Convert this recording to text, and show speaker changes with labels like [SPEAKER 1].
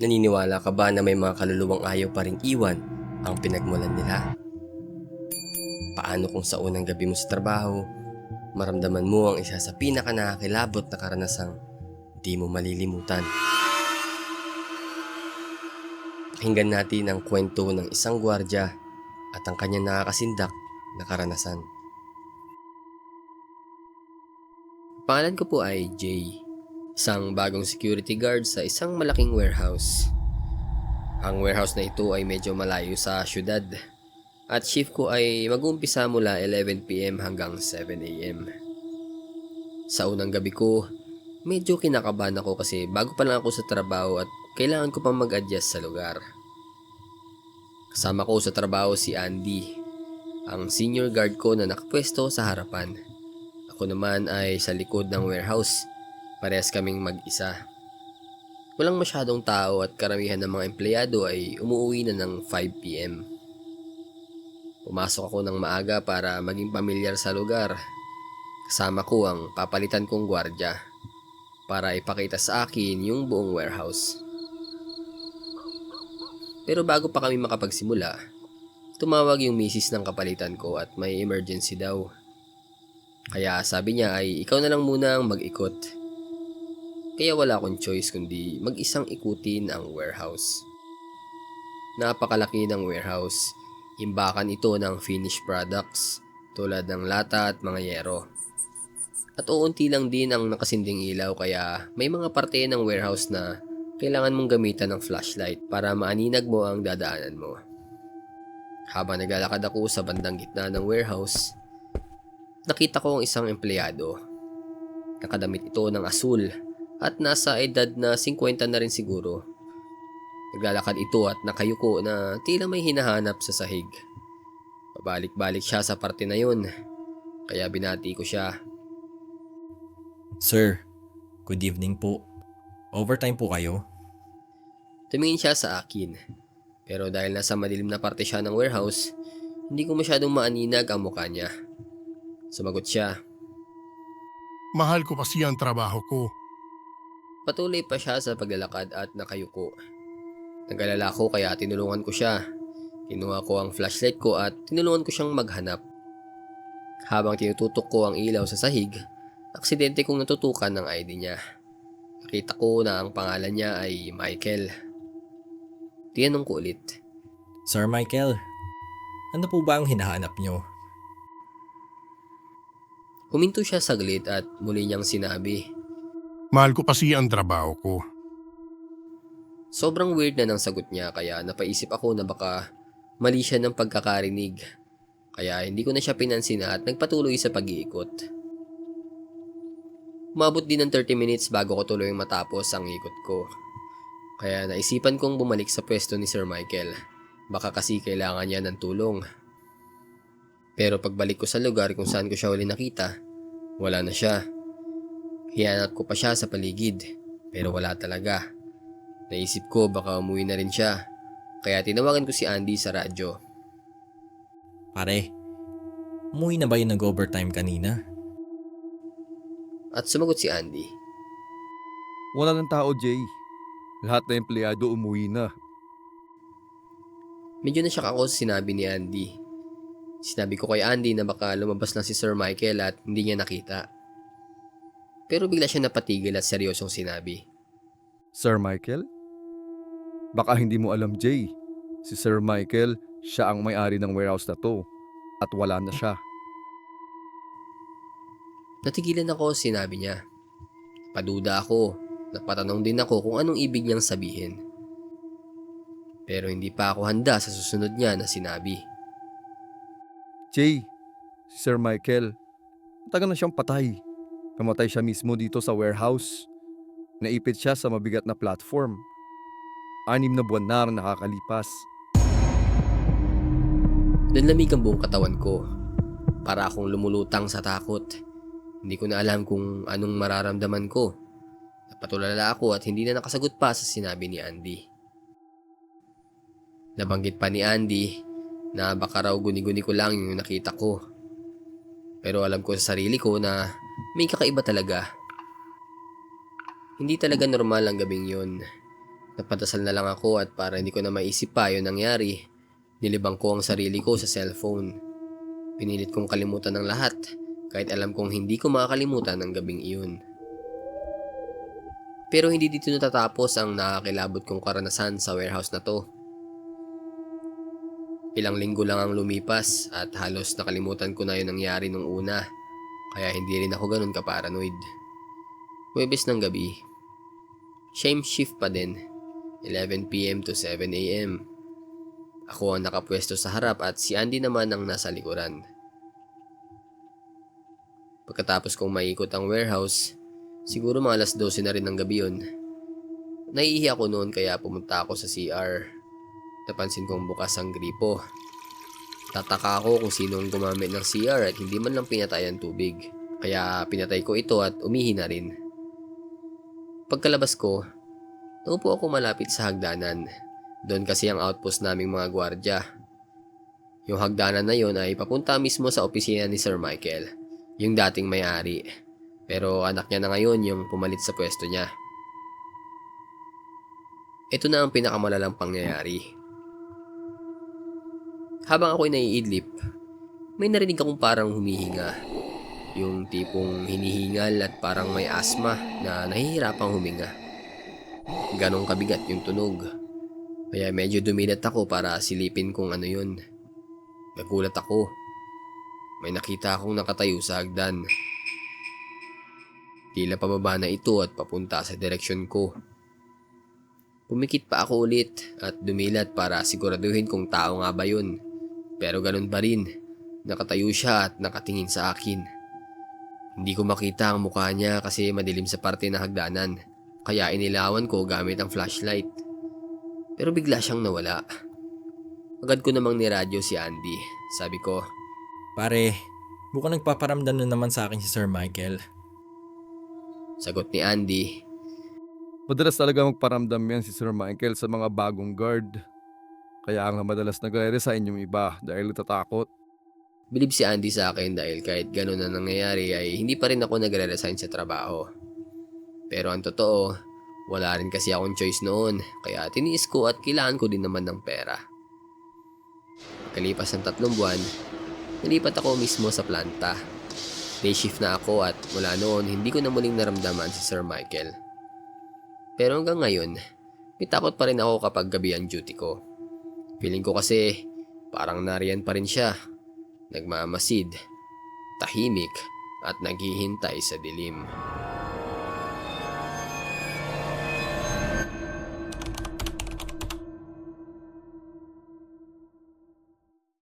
[SPEAKER 1] Naniniwala ka ba na may mga kaluluwang ayaw pa ring iwan ang pinagmulan nila? Paano kung sa unang gabi mo sa trabaho, maramdaman mo ang isa sa pinaka nakakilabot na karanasang di mo malilimutan? Pakinggan natin ang kwento ng isang gwardya at ang kanyang nakakasindak na karanasan. Pangalan ko po ay Jay, isang bagong security guard sa isang malaking warehouse. Ang warehouse na ito ay medyo malayo sa syudad at shift ko ay mag-uumpisa mula 11pm hanggang 7am. Sa unang gabi ko, medyo kinakabahan ako kasi bago pa lang ako sa trabaho at kailangan ko pang mag-adjust sa lugar. Kasama ko sa trabaho si Andy, ang senior guard ko na nakapwesto sa harapan. Ako naman ay sa likod ng warehouse. Parehas kaming mag-isa. Walang masyadong tao at karamihan ng mga empleyado ay umuwi na ng 5pm. Pumasok ako ng maaga para maging pamilyar sa lugar. Kasama ko ang papalitan kong gwardya para ipakita sa akin yung buong warehouse. Pero bago pa kami makapagsimula, tumawag yung misis ng kapalitan ko at may emergency daw. Kaya sabi niya ay ikaw na lang muna ang mag-ikot. Kaya wala akong choice kundi mag-isang ikutin ang warehouse. Napakalaki ng warehouse. Imbakan ito ng finished products tulad ng lata at mga yero. At uunti lang din ang nakasinding ilaw kaya may mga parte ng warehouse na kailangan mong gamitan ng flashlight para maaninag mo ang dadaanan mo. Habang naglalakad ako sa bandang gitna ng warehouse, nakita ko ang isang empleyado. Nakadamit ito ng asul at nasa edad na 50 na rin siguro. Naglalakad ito at nakayuko na tila may hinahanap sa sahig. Pabalik-balik siya sa parte na yun, kaya binati ko siya.
[SPEAKER 2] Sir, good evening po. Overtime po kayo?
[SPEAKER 1] Tumingin siya sa akin. Pero dahil nasa madilim na parte siya ng warehouse, hindi ko masyadong maaninag ang mukha niya. Sumagot siya.
[SPEAKER 3] Mahal ko kasi ang trabaho ko.
[SPEAKER 1] Patuloy pa siya sa paglalakad at nakayuko. Nagalala ko kaya tinulungan ko siya. Kinuha ko ang flashlight ko at tinulungan ko siyang maghanap. Habang tinututok ko ang ilaw sa sahig, aksidente kong natutukan ng ID niya. Nakita ko na ang pangalan niya ay Michael. Tinanong ko ulit.
[SPEAKER 2] Sir Michael, ano po ba ang hinahanap nyo?
[SPEAKER 1] Huminto siya saglit at muli niyang sinabi.
[SPEAKER 3] Mahal ko kasi ang trabaho ko.
[SPEAKER 1] Sobrang weird na ng sagot niya kaya napaisip ako na baka mali siya ng pagkakarinig. Kaya hindi ko na siya pinansin at nagpatuloy sa pag-iikot. Umabot din ng 30 minutes bago ko tuloy matapos ang ikot ko. Kaya naisipan kong bumalik sa pwesto ni Sir Michael. Baka kasi kailangan niya ng tulong. Pero pagbalik ko sa lugar kung saan ko siya uli nakita, wala na siya. Hiyanat ko pa siya sa paligid, pero wala talaga. Naisip ko baka umuwi na rin siya. Kaya tinawagan ko si Andy sa radyo.
[SPEAKER 2] Pare, umuwi na ba yung nag-overtime kanina?
[SPEAKER 1] At sumagot si Andy.
[SPEAKER 4] Wala ng tao, Jay. Lahat na empleyado umuwi na.
[SPEAKER 1] Medyo nasyak ako sa sinabi ni Andy. Sinabi ko kay Andy na baka lumabas lang si Sir Michael at hindi niya nakita. Pero bigla siya napatigil at seryosong sinabi.
[SPEAKER 4] Sir Michael? Baka hindi mo alam, Jay. Si Sir Michael, siya ang may-ari ng warehouse na to. At wala na siya.
[SPEAKER 1] Natigilan ako sinabi niya. Paduda ako. Napatanong din ako kung anong ibig niyang sabihin. Pero hindi pa ako handa sa susunod niya na sinabi.
[SPEAKER 4] Jay, si Sir Michael, matagal na siyang patay. Namatay siya mismo dito sa warehouse. Naipit siya sa mabigat na platform. Anim na buwan na ang nakakalipas.
[SPEAKER 1] Nanlamig ang buong katawan ko. Para akong lumulutang sa takot. Hindi ko na alam kung anong mararamdaman ko. Napatulala ako at hindi na nakasagot pa sa sinabi ni Andy. Nabanggit pa ni Andy na baka raw guni-guni ko lang yung nakita ko. Pero alam ko sa sarili ko na may kakaiba talaga. Hindi talaga normal ang gabing yun. Napadasal na lang ako at para hindi ko na maisip pa yung nangyari, nilibang ko ang sarili ko sa cellphone. Pinilit kong kalimutan ng lahat kahit alam kong hindi ko makakalimutan ang gabing iyon. Pero hindi dito natatapos ang nakakilabot kong karanasan sa warehouse na to. Ilang linggo lang ang lumipas at halos nakalimutan ko na yung nangyari nung una kaya hindi rin ako ganun kaparanoid. Webes ng gabi. Same shift pa din. 11pm to 7am. Ako ang nakapwesto sa harap at si Andy naman ang nasa likuran. Pagkatapos kong maikot ang warehouse, siguro mga alas 12 na rin ng gabi yun. Naiihi ako noon kaya pumunta ako sa CR. Napansin kong bukas ang gripo. Tataka ako kung sino ang gumamit ng CR at hindi man lang pinatay ang tubig. Kaya pinatay ko ito at umihi na rin. Pagkalabas ko, naupo ako malapit sa hagdanan. Doon kasi ang outpost naming mga gwardya. Yung hagdanan na yon ay papunta mismo sa opisina ni Sir Michael, yung dating may-ari. Pero anak niya na ngayon yung pumalit sa pwesto niya. Ito na ang pinakamalalang pangyayari. Habang ako'y naiidlip, may narinig akong parang humihinga. Yung tipong hinihingal at parang may asma na nahihirapang huminga. Ganong kabigat yung tunog. Kaya medyo dumilat ako para silipin kung ano yun. Nagulat ako. May nakita akong nakatayo sa hagdan. Tila pababa na ito at papunta sa direksyon ko. Pumikit pa ako ulit at dumilat para siguraduhin kung tao nga ba yun. Pero ganun pa rin. Nakatayo siya at nakatingin sa akin. Hindi ko makita ang mukha niya kasi madilim sa parte ng hagdanan. Kaya inilawan ko gamit ang flashlight. Pero bigla siyang nawala. Agad ko namang niradyo si Andy. Sabi ko,
[SPEAKER 2] Pare, mukhang nagpaparamdam na naman sa akin si Sir Michael.
[SPEAKER 1] sagot ni Andy,
[SPEAKER 4] Madalas talaga magparamdam yan si Sir Michael sa mga bagong guard. Kaya nga madalas nagre-resign yung iba dahil natatakot.
[SPEAKER 1] Bilib si Andy sa akin dahil kahit gano'n na nangyayari ay hindi pa rin ako nagre-resign sa trabaho. Pero ang totoo, wala rin kasi akong choice noon kaya tiniis ko at kailangan ko din naman ng pera. Kalipas ng tatlong buwan, nalipat ako mismo sa planta. Day shift na ako at mula noon hindi ko na muling naramdaman si Sir Michael. Pero hanggang ngayon, may takot pa rin ako kapag gabi ang duty ko. Feeling ko kasi parang nariyan pa rin siya nagmamasid, tahimik at naghihintay sa dilim.